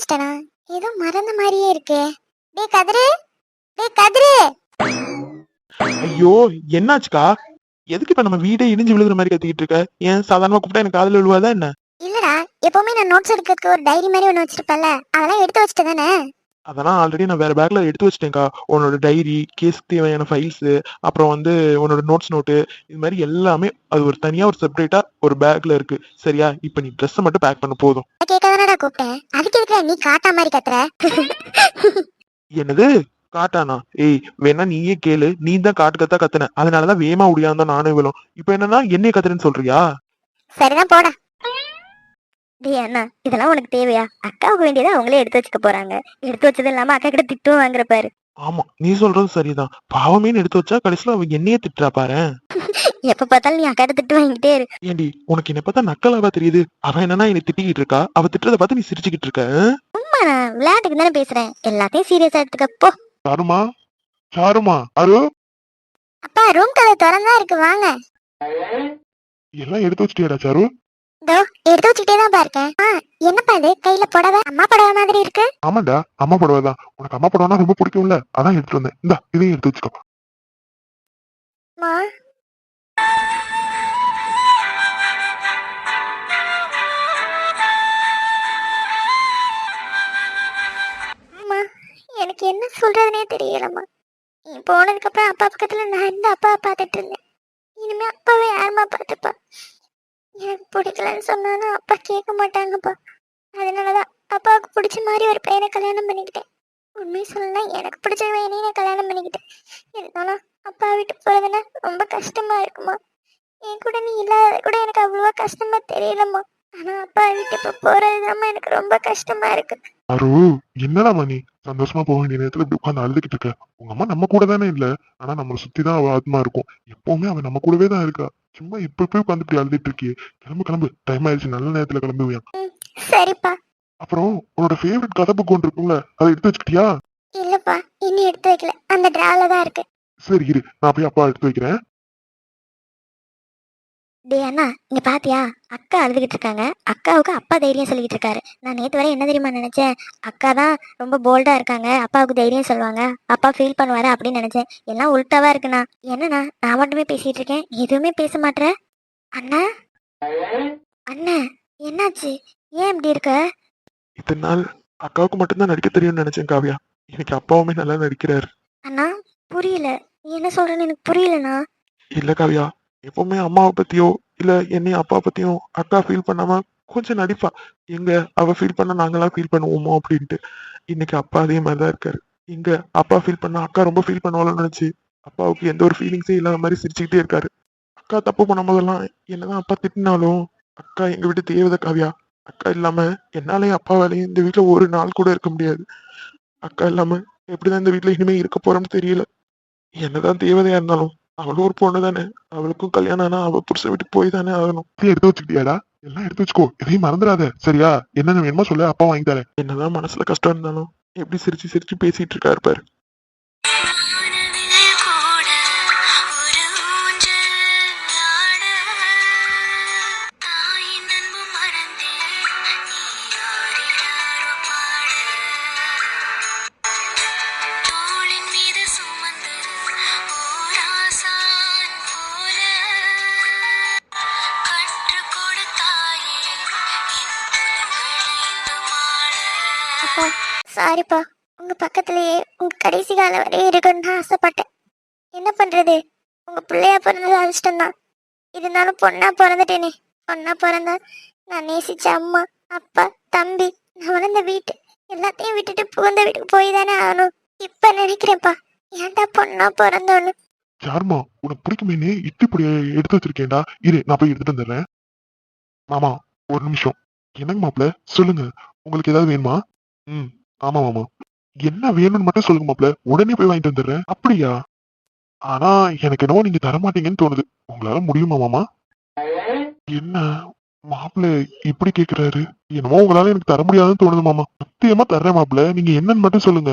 ஏதோ மறந்த மாதிரியே இருக்கே. டேய் கதிரு! டேய் கதிரு! ஐயோ என்னாச்சுக்கா? எதுக்கு இப்ப நம்ம வீடே இடிஞ்சு விழுகிற மாதிரி கத்திக்கிட்டு இருக்க? ஏன் சாதாரணமா கூப்பிட்டா எனக்கு காதுல விழுவாதா என்ன? இல்லடா எப்பவுமே நான் நோட்ஸ் எடுக்கிறதுக்கு ஒரு டைரி மாதிரி ஒன்று வச்சிருப்பேன்ல. அதெல்லாம் எடுத்து வச்சுட்டு தானே? அதெல்லாம் ஆல்ரெடி நான் வேற பேக்ல எடுத்து வச்சிட்டேன்க்கா. உன்னோட டைரி கேஸ்க்கு தேவையான ஃபைல்ஸ் அப்புறம் வந்து உன்னோட நோட்ஸ் நோட்டு இது மாதிரி எல்லாமே அது ஒரு தனியா ஒரு செப்பரேட்டா ஒரு பேக்ல இருக்கு. சரியா? இப்ப நீ ட்ரெஸ் மட்டும் பேக் பண்ண போதும். கேட்க தானடா கூப்பிட்டேன். அதுக்கு எதுக்கு நீ காட்டா மாதிரி கத்துற என்னது? காட்டானா? ஏய் வேணா நீயே கேளு. நீ தான் காட்டு கத்தா கத்துன. அதனாலதான் வேமா உடியாந்தோம் நானும் இவளும். இப்ப என்னன்னா என்னைய கத்துறேன்னு சொல்றியா? சரிதான் போடா. அண்ணா இதெல்லாம் உனக்கு தேவையா? அக்காவுக்கு வேண்டியதை அவங்களே எடுத்து வச்சுக்க போறாங்க. எடுத்து வச்சது இல்லாம அக்கா கிட்ட திட்டும் வாங்குற பாரு. ஆமா நீ சொல்றது சரிதான். பாவமேன்னு எடுத்து வச்சா கடைசியில அவ என்னையே திட்டுறா பாரு. எப்ப பார்த்தாலும் நீ அக்காட்ட திட்டு வாங்கிட்டே இரு. ஏண்டி உனக்கு என்ன பார்த்தா நக்கலாவா தெரியுது? அவ என்னன்னா என்னை திட்டிக்கிட்டு இருக்கா? அவ திட்டுறத பார்த்து நீ சிரிச்சுக்கிட்டு இருக்க? அம்மா நான் விளையாட்டுக்கு தானே பேசுறேன். எல்லாத்தையும் சீரியஸா எடுத்துக்க போ. சாருமா? சாருமா? அரு அப்பா ரூம் கதை திறந்தா இருக்கு. வாங்க. எல்லாம் எடுத்து வச்சிட்டியாடா சாரு? இதோ எடுத்து வச்சுக்கிட்டே தான் இருக்கேன் ஆ என்னப்பா இது? கையில புடவை? அம்மா புடவை மாதிரி இருக்கு. ஆமாண்டா அம்மா புடவை தான். உனக்கு அம்மா புடவைனா ரொம்ப பிடிக்கும்ல? அதான் எடுத்துட்டு வந்தேன். இந்தா இதையும் எடுத்து வச்சுக்கோ. மா அம்மா எனக்கு என்ன சொல்றதுனே தெரியலம்மா. நீ போனதுக்கு அப்புறம் அப்பா பக்கத்துல நான் இருந்து அப்பா பார்த்துட்டு இருந்தேன். இனிமே அப்பாவை யாரும்மா பார்த்துப்பா? எனக்கு பிடிக்கலன்னு சொன்னாலும் அப்பா கேட்க மாட்டாங்கப்பா. அதனாலதான் அப்பாவுக்கு பிடிச்ச மாதிரி ஒரு பையனை கல்யாணம் பண்ணிக்கிட்டேன். உண்மையை சொல்லலாம் எனக்கு பிடிச்ச பையனையும் நான் கல்யாணம் பண்ணிக்கிட்டேன். இருந்தாலும் அப்பா விட்டு போகிறதுனா ரொம்ப கஷ்டமா இருக்குமா? என் கூட நீ இல்லாத கூட எனக்கு அவ்வளவா கஷ்டமா தெரியலம்மா. ஆனா அப்பா விட்டு இப்ப போறதுதாம்மா எனக்கு ரொம்ப கஷ்டமா இருக்கு. அரு என்னடா நீ சந்தோஷமா போக வேண்டிய நேரத்துல இப்படி உட்காந்து அழுதுகிட்டு இருக்க? உங்க அம்மா நம்ம கூட தானே இல்ல. ஆனா நம்மளை சுத்தி தான் அவ ஆத்மா இருக்கும். எப்பவுமே அவன் நம்ம கூடவே தான் இருக்கா. சும்மா இப்ப போய் உட்காந்து இப்படி அழுதுட்டு இருக்கியே கிளம்பு கிளம்பு. டைம் ஆயிடுச்சு. நல்ல நேரத்துல கிளம்புவியா சரிப்பா. அப்புறம் உன்னோட ஃபேவரட் கதை புக் ஒன்று இருக்கும்ல அதை எடுத்து வச்சுக்கிட்டியா? இல்லப்பா இன்னும் எடுத்து வைக்கல. அந்த டிரால தான் இருக்கு. சரி இரு. நான் போய் அப்பா எடுத்து வைக்கிறேன். டேய் அண்ணா இங்க பாத்தியா? அக்கா அழுதுகிட்டு இருக்காங்க அக்காவுக்கு அப்பா தைரியம் சொல்லிட்டு இருக்காரு நான் நேத்து வரை என்ன தெரியுமா நினைச்சேன்? அக்கா தான் ரொம்ப போல்டா இருக்காங்க. அப்பாவுக்கு தைரியம் சொல்லுவாங்க. அப்பா ஃபீல் பண்ணுவாரு அப்படின்னு நினைச்சேன். எல்லாம் உள்டாவா இருக்குண்ணா. என்னண்ணா நான் மட்டுமே பேசிட்டு இருக்கேன் எதுவுமே பேச மாட்ற? அண்ணா? அண்ணா என்னாச்சு? ஏன் இப்படி இருக்க? இத்தனை நாள் அக்காவுக்கு மட்டும்தான் நடிக்க தெரியும்னு நினைச்சேன் காவியா. இன்னைக்கு அப்பாவுமே நல்லா நடிக்கிறாரு. அண்ணா புரியல. நீ என்ன சொல்றேன்னு எனக்கு புரியலண்ணா. இல்ல காவியா எப்பவுமே அம்மாவை பத்தியோ இல்ல என்னையும் அப்பா பத்தியும் அக்கா ஃபீல் பண்ணாம கொஞ்சம் நடிப்பா. எங்க அவ ஃபீல் பண்ணா நாங்களாம் ஃபீல் பண்ணுவோமோ அப்படின்ட்டு. இன்னைக்கு அப்பா அதே மாதிரிதான் இருக்காரு. இங்க அப்பா ஃபீல் பண்ணா அக்கா ரொம்ப ஃபீல் பண்ணுவாங்கன்னு நினைச்சு அப்பாவுக்கு எந்த ஒரு ஃபீலிங்ஸே இல்லாத மாதிரி சிரிச்சுக்கிட்டே இருக்காரு. அக்கா தப்பு பண்ண போதெல்லாம் என்னதான் அப்பா திட்டினாலும் அக்கா எங்க வீட்டு தேவத காவியா. அக்கா இல்லாம என்னாலயும் அப்பா வேலையும் இந்த வீட்டுல ஒரு நாள் கூட இருக்க முடியாது. அக்கா இல்லாம எப்படிதான் இந்த வீட்டுல இனிமே இருக்க போறோம்னு தெரியல. என்னதான் தேவதையா இருந்தாலும் அவளும் ஒரு பொண்ணு தானே. அவளுக்கும் கல்யாணம் ஆனா அவ புருஷன் வீட்டுக்கு போய் தானே ஆகணும். எடுத்து வச்சுக்கிட்டியாடா? எல்லாம் எடுத்து வச்சுக்கோ. எதையும் மறந்துடாத. சரியா? என்னென்ன வேணுமோ சொல்ல அப்பா வாங்கி தரேன். என்னதான் மனசுல கஷ்டம் இருந்தாலும் எப்படி சிரிச்சு சிரிச்சு பேசிட்டு இருக்காரு பாரு. சாரிப்பா உங்க பக்கத்திலேயே உங்க கடைசி காலம் வரையும் இருக்கணும்னு ஆசைப்பட்டேன். என்ன பண்றது? உங்க பிள்ளையா பிறந்தது அதிர்ஷ்டம்தான் இருந்தாலும் பொண்ணா பிறந்துட்டேனே. பொண்ணா பிறந்தா நான் நேசிச்ச அம்மா அப்பா தம்பி நான் வளர்ந்த வீட்டு எல்லாத்தையும் விட்டுட்டு புகுந்த வீட்டுக்கு போய் தானே ஆகணும். இப்ப நினைக்கிறேன்ப்பா. ஏன்டா பொண்ணா பிறந்தோன்னு? யாருமா உனக்கு பிடிக்குமேனே இட்டு இப்படி எடுத்து வச்சிருக்கேன்டா. இரு நான் போய் எடுத்துட்டு வந்துடுறேன். மாமா ஒரு நிமிஷம். என்னங்க மாப்பிள்ள சொல்லுங்க. உங்களுக்கு ஏதாவது வேணுமா? ம். ஆமா மாமா. என்ன வேணும்னு மட்டும் சொல்லுங்க மாப்ள உடனே போய் வாங்கிட்டு வந்துடுறேன். அப்படியா? ஆனா எனக்கு என்னவோ நீங்க தர மாட்டீங்கன்னு தோணுது. உங்களால முடியுமா மாமா? என்ன? மாப்பிள்ள இப்படி கேக்குறாரு. என்னமோ உங்களால எனக்கு தர முடியாதுன்னு தோணுது மாமா. சத்தியமா தர்றேன் மாப்பிள்ள நீங்க என்னன்னு மட்டும் சொல்லுங்க.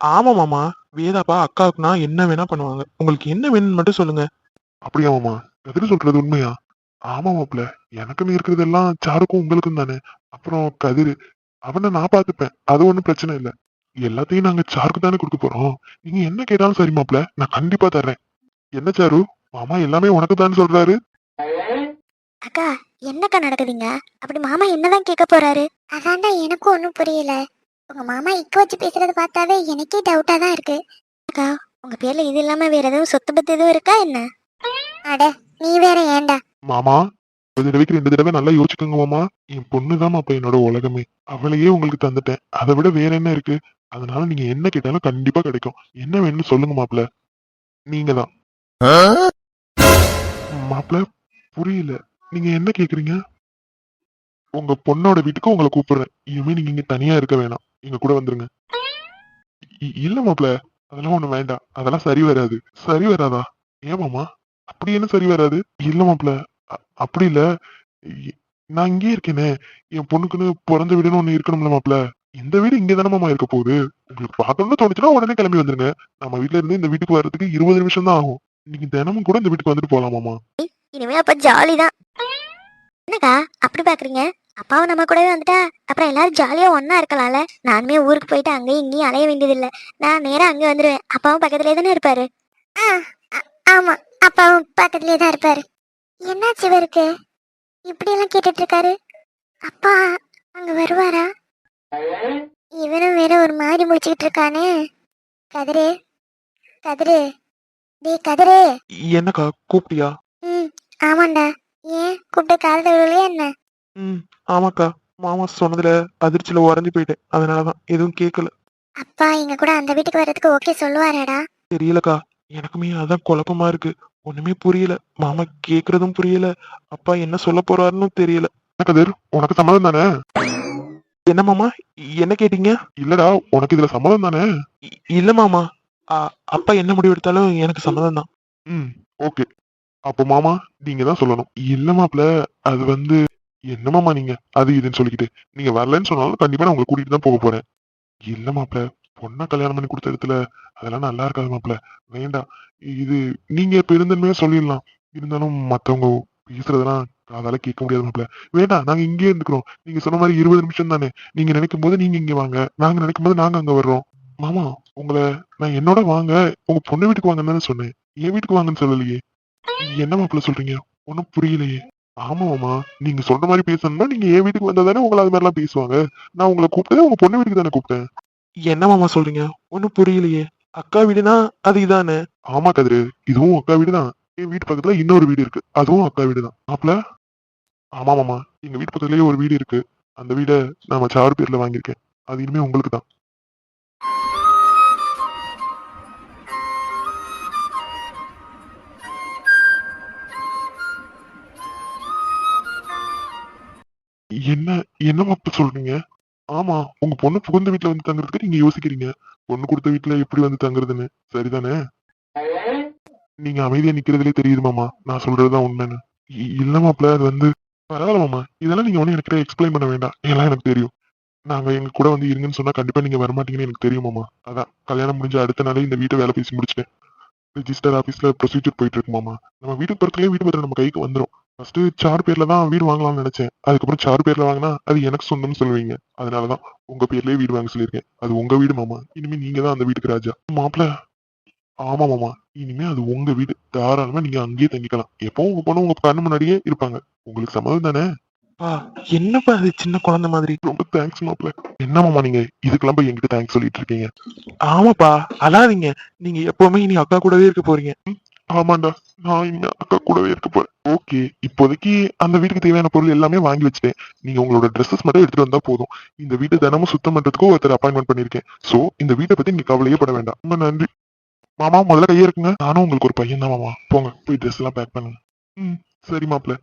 ஆமா மாமா. வேதாப்பா அக்காவுக்குனா என்ன வேணா பண்ணுவாங்க. உங்களுக்கு என்ன வேணும்னு மட்டும் சொல்லுங்க. அப்படியா மாமா? எதிரி சொல்றது உண்மையா? ஆமா மாப்ள எனக்குன்னு இருக்கிறதெல்லாம் சாருக்கும் உங்களுக்கும் தானே அப்புறம் கதிர் அவனை நான் பாத்துப்பேன் அது ஒண்ணும் பிரச்சனை இல்ல. எல்லாத்தையும் நாங்க சாருக்கு தானே கொடுக்க போறோம். நீங்க என்ன கேட்டாலும் சரி மாப்ள நான் கண்டிப்பா தர்றேன். என்ன சாரு? மாமா எல்லாமே உனக்கு தான் சொல்றாரு. அக்கா என்னக்கா நடக்குதுங்க? அப்படி மாமா என்னதான் கேட்க போறாரு? அதான்டா எனக்கும் ஒன்றும் புரியல. உங்க மாமா இக்க வச்சு பேசுறத பார்த்தாவே எனக்கே டவுட்டா தான் இருக்கு. அக்கா உங்க பேர்ல இது இல்லாம வேற எதுவும் சொத்து பத்து எதுவும் இருக்கா என்ன? அட நீ வேற ஏன்டா? மாமா ஒரு தடவைக்கு ரெண்டு தடவை நல்லா யோசிச்சுக்கோங்க மாமா என் பொண்ணுதான் அப்ப என்னோட உலகமே. அவளையே உங்களுக்கு தந்துட்டேன். அதை விட வேற என்ன இருக்கு? அதனால நீங்க என்ன கேட்டாலும் கண்டிப்பா கிடைக்கும். என்ன வேணும்னு சொல்லுங்க மாப்ள நீங்க தான் மாப்ள புரியல. நீங்க என்ன கேக்குறீங்க? உங்க பொண்ணோட வீட்டுக்கு உங்களை கூப்பிடுறேன். இனிமே நீங்க இங்க தனியா இருக்க வேணாம். எங்க கூட வந்துருங்க. இல்ல மாப்ள அதெல்லாம் ஒண்ணு வேண்டாம். அதெல்லாம் சரி வராது. சரி வராதா? ஏன் மாமா? அப்படி என்ன சரி வராது? இல்ல மாப்ள அ- அப்படி இல்ல. நான் இங்கேயே இருக்கேனே. என் பொண்ணுக்குன்னு பிறந்த வீடுன்னு ஒண்ணு இருக்கணும்ல மாப்ள இந்த வீடு இங்க தானே மாமா இருக்க போகுது. உங்களுக்கு பார்க்கணும்னு தோணுச்சுன்னா உடனே கிளம்பி வந்துருங்க. நம்ம வீட்ல இருந்து இந்த வீட்டுக்கு வர்றதுக்கு இருபது நிமிஷம் தான் ஆகும். நீங்க தினமும் கூட இந்த வீட்டுக்கு வந்துட்டு போலாம் மாமா. இனிமே அப்ப ஜாலி தான். என்னக்கா அப்படி பாக்குறீங்க? அப்பாவும் நம்ம கூடவே வந்துட்டா? அப்புறம் எல்லாரும் ஜாலியா ஒண்ணா இருக்கலாம்ல? நானுமே ஊருக்கு போயிட்டு அங்கேயும் இங்கேயும் அலைய வேண்டியதில்லை. நான் நேரா அங்க வந்துடுவேன் அப்பாவும் பக்கத்துலயே தானே இருப்பாரு? ஆமா. அப்பாவும் பக்கத்துலயே தான் இருப்பாரு. என்னாச்சு இவருக்கு இப்படி எல்லாம் கேட்டுட்டு இருக்காரு அப்பா அங்க வருவாரா? இவனும் வேற ஒரு மாதிரி முடிச்சுக்கிட்டு இருக்கானே கதிரு கதிரு டேய் கதிரு. என்னக்கா கூப்பிட்டியா? ம் ஆமாண்டா. ஏன்? கூப்பிட்டு காதல் விழுலையா என்ன? ம் ஆமாக்கா. மாமா சொன்னதுல அதிர்ச்சியில உறைஞ்சு போயிட்டேன். அதனாலதான் எதுவும் கேட்கல அப்பா எங்க கூட அந்த வீட்டுக்கு வர்றதுக்கு ஓகே சொல்லுவாராடா. தெரியலக்கா. எனக்குமே அதான் குழப்பமா இருக்கு. ஒண்ணுமே புரியல. மாமா கேக்குறதும் புரியல. அப்பா என்ன சொல்ல போறாருன்னு தெரியல. கதிர்? உனக்கு சம்மதம் தானே? என்ன மாமா? என்ன கேட்டீங்க? இல்லடா உனக்கு இதுல சம்மதம் தானே? இ- இல்ல மாமா. அ- அப்பா என்ன முடிவு எடுத்தாலும் எனக்கு சம்மதம் தான். ம் ஓகே. அப்போ மாமா நீங்க தான் சொல்லணும். இல்ல மாப்ள அது வந்து என்ன மாமா நீங்க? அது இதுன்னு சொல்லிக்கிட்டு. நீங்க வரலன்னு சொன்னாலும் கண்டிப்பா நான் உங்களை கூட்டிட்டு தான் போக போறேன். இல்ல மாப்ள பொண்ணா கல்யாணம் பண்ணி கொடுத்த இடத்துல அதெல்லாம் நல்லா இருக்காது மாப்பிள்ள. வேண்டாம். இது நீங்க இருந்தாலுமே சொல்லிடலாம். இருந்தாலும் மத்தவங்க பேசுறதெல்லாம் அதால கேட்க முடியாது மாப்பிள்ள. வேண்டாம் நாங்க இங்கேயே இருந்துக்கிறோம். நீங்க சொன்ன மாதிரி இருபது நிமிஷம் தானே. நீங்க நினைக்கும் போது நீங்க இங்க வாங்க. நாங்க நினைக்கும் போது நாங்க அங்க வர்றோம். மாமா உங்களை நான் என்னோட வாங்க. உங்க பொண்ணு வீட்டுக்கு வாங்கன்னு தானே சொன்னேன். என் வீட்டுக்கு வாங்கன்னு சொல்லலையே. என்ன மாப்பிள்ள சொல்றீங்க? ஒன்னும் புரியலையே. ஆமா மாமா நீங்க சொல்ற மாதிரி பேசணும்னா நீங்க என் வீட்டுக்கு வந்தா தானே உங்களை அது மாதிரிலாம் பேசுவாங்க. நான் உங்களை கூப்பிட்டதே உங்க பொண்ணு வீட்டுக்கு தானே கூப்பிட்டேன். என்ன மாமா சொல்றீங்க? ஒன்னும் புரியலையே. அக்கா வீடுனா அது இதானே? ஆமா கதிரு இதுவும் அக்கா வீடு தான். என் வீட்டு பக்கத்துல இன்னொரு வீடு இருக்கு. அதுவும் அக்கா வீடு தான். மாப்பிள ஆமா மாமா. எங்க வீட்டு பக்கத்துலயே ஒரு வீடு இருக்கு. அந்த வீடை நான் சாரு பேர்ல வாங்கியிருக்கேன். அது இனிமே உங்களுக்கு தான். என்ன என்ன மாப்பிள்ள சொல்றீங்க? ஆமா உங்க பொண்ணு புகுந்த வீட்டுல வந்து தங்குறதுக்கு நீங்க யோசிக்கிறீங்க. பொண்ணு கொடுத்த வீட்டுல எப்படி வந்து தங்குறதுன்னு. சரிதானே? நீங்க அமைதியா நிக்கிறதுலே தெரியுது மாமா. நான் சொல்றதுதான் உண்மைன்னு. இல்ல மாப்பிள்ள அது வந்து பரவாயில்ல மாமா. இதெல்லாம் நீங்க ஒண்ணு எனக்கு எக்ஸ்பிளைன் பண்ண வேண்டாம். எல்லாம் எனக்கு தெரியும். நாங்க எங்க கூட வந்து இருங்கன்னு சொன்னா கண்டிப்பா நீங்க வரமாட்டீங்கன்னு எனக்கு தெரியும் மாமா. அதான். கல்யாணம் முடிஞ்ச அடுத்த நாளே இந்த வீட்டை வேலை பேசி முடிச்சிட்டேன். ரிஜிஸ்டர் ஆபீஸ்ல ப்ரொசீஜர் போயிட்டு இருக்குமாமா நம்ம வீட்டுக்கு பக்கத்துலயே வீட்டு பத்திரம் நம்ம கைக்கு வந்துடும் ஃபர்ஸ்ட் சார் பேர்ல தான் வீடு வாங்கலாம்னு நினைச்சேன். அதுக்கப்புறம் சார் பேர்ல வாங்கினா அது எனக்கு சொந்தம்னு சொல்லுவீங்க. அதனாலதான் உங்க பேர்லயே வீடு வாங்க சொல்லியிருக்கேன். அது உங்க வீடு மாமா. இனிமே நீங்க தான் அந்த வீட்டுக்கு ராஜா. மாப்பிள்ள ஆமா மாமா. இனிமே அது உங்க வீடு. தாராளமா நீங்க அங்கேயே தங்கிக்கலாம். எப்பவும் உங்க பொண்ணு உங்க கண்ணு முன்னாடியே இருப்பாங்க. உங்களுக்கு சம்மதம் தானே? என்னப்பா அது சின்ன குழந்தை மாதிரி? ரொம்ப தேங்க்ஸ் மாப்பிள்ள என்ன மாமா நீங்க? இதுக்கெல்லாம் போய் என்கிட்ட தேங்க்ஸ் சொல்லிட்டு இருக்கீங்க. ஆமாப்பா அழாதீங்க. நீங்க எப்பவுமே இனி அக்கா கூடவே இருக்க போறீங்க. ஆமாண்டா நான் இனிமே அக்கா கூடவே இருக்க போறேன். ஓகே இப்போதைக்கு அந்த வீட்டுக்கு தேவையான பொருள் எல்லாமே வாங்கி வச்சுட்டேன். நீங்க உங்களோட ட்ரெஸ்ஸஸ் மட்டும் எடுத்துட்டு வந்தா போதும். இந்த வீட்டை தினமும் சுத்தம் பண்றதுக்கு ஒருத்தர் அப்பாயின்மெண்ட் பண்ணிருக்கேன் சோ இந்த வீட்டை பத்தி நீங்க கவலையே பட வேண்டாம். ரொம்ப நன்றி. மாமா முதல்ல கையே இருக்குங்க நானும் உங்களுக்கு ஒரு பையன் தான் மாமா. போங்க போய் ட்ரெஸ் எல்லாம் பேக் பண்ணுங்க. ம் சரி மாப்பிள்ள.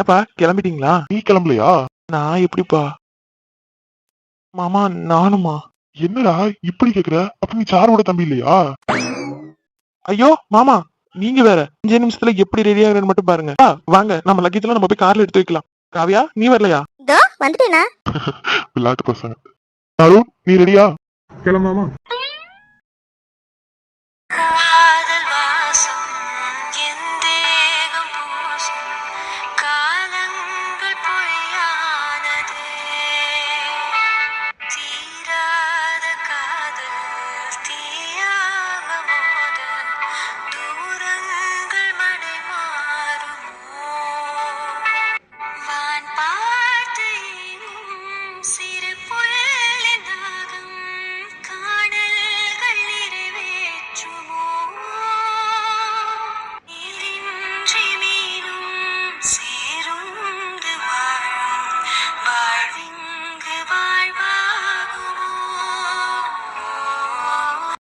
என்னப்பா கிளம்பிட்டீங்களா? நீ கிளம்பலையா? நான் எப்படிப்பா? மாமா நானுமா என்னடா இப்படி கேக்குற? அப்ப நீ சாரோட தம்பி இல்லையா? ஐயோ மாமா நீங்க வேற. அஞ்சு நிமிஷத்துல எப்படி ரெடி ஆகுறேன்னு மட்டும் பாருங்க. ஆ, வாங்க நம்ம லக்கேஜ்லாம் நம்ம போய் கார்ல எடுத்து வைக்கலாம். காவியா நீ வரலையா? இதோ வந்துட்டேனா? விளையாட்டு பசங்க. அருண் நீ ரெடியா கிளம்பாமா